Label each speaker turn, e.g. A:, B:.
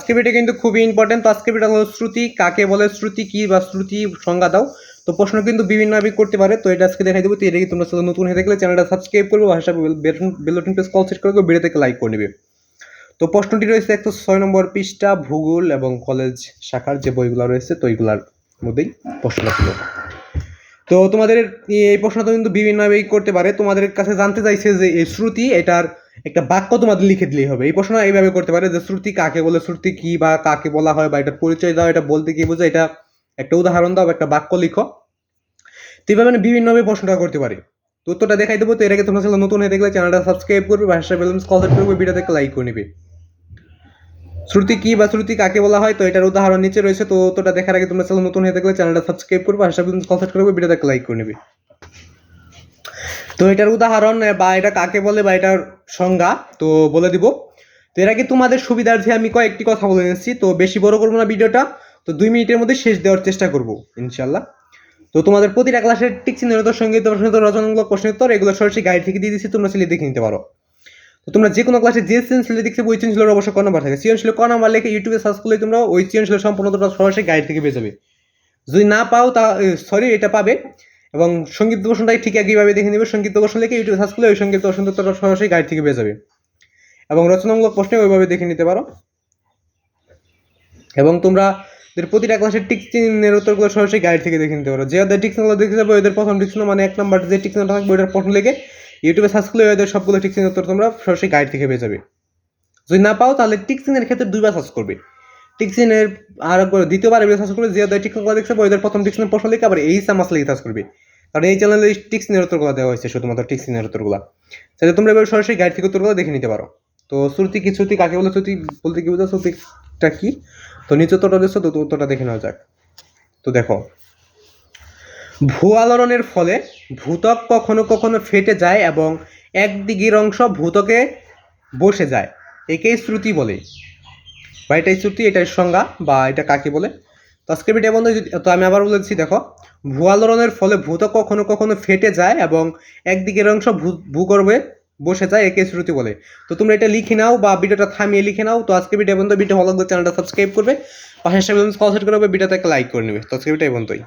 A: আজকে ভিডিও কিন্তু খুবই ইম্পর্টেন্ট তো আজকে ভিডিও হলো শ্রুতি, কাকে বলে শ্রুতি, কি বা শ্রুতি সংজ্ঞা দাও। তো প্রশ্ন কিন্তু বিভিন্ন ভাবে করতে পারে, তো এটা আজকে দেখাই দেবো। তো এটা কি তোমরা নতুন হয়ে থাকলে চ্যানেলটা সাবস্ক্রাইব করব ভাষা বেলটন প্রেস কল সেট করবে ভিডিও থেকে লাইক করে নেবে। তো প্রশ্নটি রয়েছে একশো ছয় নম্বর পৃষ্ঠা, ভূগোল এবং কলেজ শাখার যে বইগুলো রয়েছে, তো এইগুলার মধ্যেই প্রশ্নটা ছিল। তো তোমাদের এই প্রশ্নটা কিন্তু বিভিন্নভাবেই করতে পারে। তোমাদের কাছে জানতে চাইছে যে এই শ্রুতি, এটার একটা বাক্য তোমাদের লিখে দিলেই হবে। এই প্রশ্ন এইভাবে করতে পারে যে, শ্রুতি কাকে বলে, শ্রুতি কি বা কাকে বলা হয় বা এটা পরিচয় দাও, এটা বলতে কি বোঝো, এটা একটা উদাহরণ দাও একটা বাক্য লিখো। তো এইভাবে আমি বিভিন্নভাবে প্রশ্নটা করতে পারি। তো উত্তরটা দেখাই দেবো। তো এর আগে তোমরা চ্যানেল নতুন হয়ে দেখলে চ্যানেলটা সাবস্ক্রাইব করবে ভাষা ব্যালেন্স কল করবে ভিডিও থেকে লাইক করে নিবে। শ্রুতি কি বা শ্রুতি কাকে বলা হয়, তো এটার উদাহরণ নিচে রয়েছে। তো তোটা দেখার আগে তোমরা চ্যানেল নতুন হয়ে থাকলে চ্যানেলটা সাবস্ক্রাইব করবে ব্যালেন্স কল করবে ভিডিও থেকে লাইক করে নেবে। তো এটার উদাহরণ বা এটা কাকে বলে বা এটার সংজ্ঞা, তো বলে দিব। তো এর আগে তোমাদের সুবিধার্থে আমি কয়েকটি কথা বলে নিচ্ছি। তো বেশি বড় করব না ভিডিওটা। তো দুই মিনিটের মধ্যে শেষ দেওয়ার চেষ্টা করব ইনশাল্লাহ তো তোমাদের প্রতিটা ক্লাসের টিক চিহ্নিত সংগীত প্রশ্নিত রচনামূলক প্রশ্নোত্তর, এগুলো সরাসরি গাইড থেকে দিয়ে দিচ্ছি তোমরা ছেলে দেখে নিতে পারো। তো তোমরা যে কোনো ক্লাসে যে সৃজনশীল দেখছে ওই সৃজনশীলের অবশ্যই ক নাম্বার থাকে। সৃজনশীল ক নাম্বার লিখে ইউটিউবে সার্চ করলে তোমরা ওই সৃজনশীলের সম্পূর্ণটা সরাসরি গাইড থেকে পেয়ে যাবে। যদি না পাও তা সরি এটা পাবে। এবং সংগীত প্রশ্নটাই ঠিক একইভাবে দেখে নেবে। সংগীত প্রশ্ন লিখে ইউটিউবে সার্চ করলে ওই সংগীত প্রশ্ন উত্তরটা সরাসরি গাইড থেকে পেয়ে যাবে। এবং রচনামূলক প্রশ্নে ওইভাবে দেখে নিতে পারো। এবং তোমরা প্রতিটা ক্লাসের টিক চিহ্নের উত্তরগুলো সরাসরি গাইড থেকে দেখে নিতে পারো। যে ওদের টিক চিহ্নগুলো দেখে যাবে, ওদের প্রথম টিক চিহ্ন মানে এক নাম্বার যে টিক চিহ্নটা থাকবে ওইটার প্রশ্ন লিখে ইউটিউবে সার্চ করলে ওদের সবগুলো টিক চিহ্নের উত্তর তোমরা সরাসরি গাইড থেকে পেয়ে যাবে। যদি না পাও, তাহলে টিক চিহ্নের ক্ষেত্রে দুইবার সার্চ করবে। টিক আর একবার দ্বিতীয়বার এবার সার্চ করবে যে ওদের টিক চিহ্নগুলো দেখছে ওদের প্রথম টিক প্রশ্ন লিখে আবার এই সামাস লিখে সার্চ করবে। কারণ এই চ্যানেলে টিক উত্তরগুলো দেওয়া হয়েছে, শুধুমাত্র টিক উত্তরগুলো তাহলে তোমরা এবার সরাসরি গাইড থেকে উত্তরগুলো দেখে নিতে পারো। তো শ্রুতি কি শ্রুতি? কাকে বলে শ্রুতি? বলতে কি বোঝা শ্রুতিটা কি? তো নিচে উত্তরটা দিচ্ছ তো উত্তরটা দেখে নেওয়া যাক। তো দেখো ভূ আলোড়নের ফলে ভূতক কখনো কখনো ফেটে যায় এবং একদিকের অংশ ভূতকে বসে যায়। একেই শ্রুতি বলে। বা এটাই শ্রুতি এটাই সংজ্ঞা, বা এটা কাকে বলে? তো আজকে ভিডিও বন্ধু তো আমি আবার বলেছি, দেখো ভুয়ালোড়নের ফলে ভূত কখনো কখনো ফেটে যায় এবং একদিকের অংশ ভূগর্ভে বসে যায়, একে শ্রুতি বলে। তো তোমরা এটা লিখে নাও বা ভিডিওটা থামিয়ে লিখে নাও। তো আজকে ভিডিও বন্ধু ভিডিও ভালো লাগলে চ্যানেলটা সাবস্ক্রাইব করবে। পাশে কল সেট করবে ভিডিওতে একটা লাইক করে নেবে। তো আজকে ভিডিও পর্যন্তই